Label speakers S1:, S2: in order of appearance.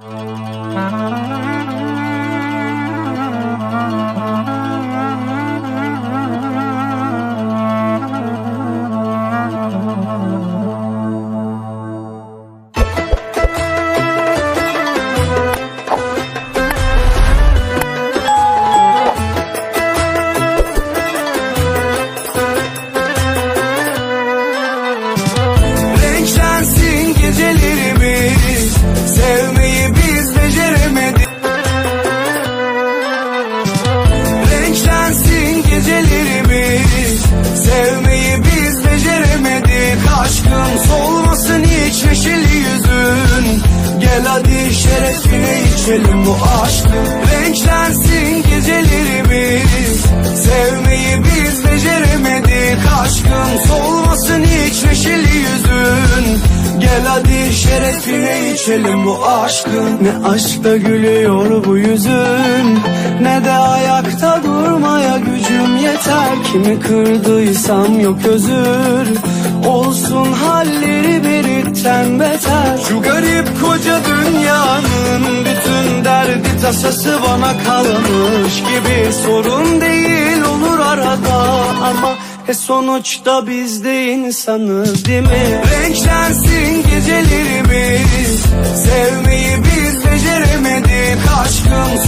S1: Renklensin Aşkın solmasın hiç neşeli yüzün? Gel hadi şerefine içelim bu aşkı Renklensin gecelerimiz. Sevmeyi biz beceremedik. Aşkın solmasın hiç neşeli yüzün? Gel hadi şerefine içelim bu aşkın Ne aşkta gülüyor bu yüzün Ne de ayakta durmaya gücüm yeter. Kimi kırdıysam yok özür. Olsun halleri biritten beter. Şu garip koca dünyanın bütün derdi tasası bana kalmış gibi. Sorun değil olur arada ama e sonuçta biz de insanız değil mi? Renklensin gecelerimiz Sevmeyi biz beceremedik Aşkın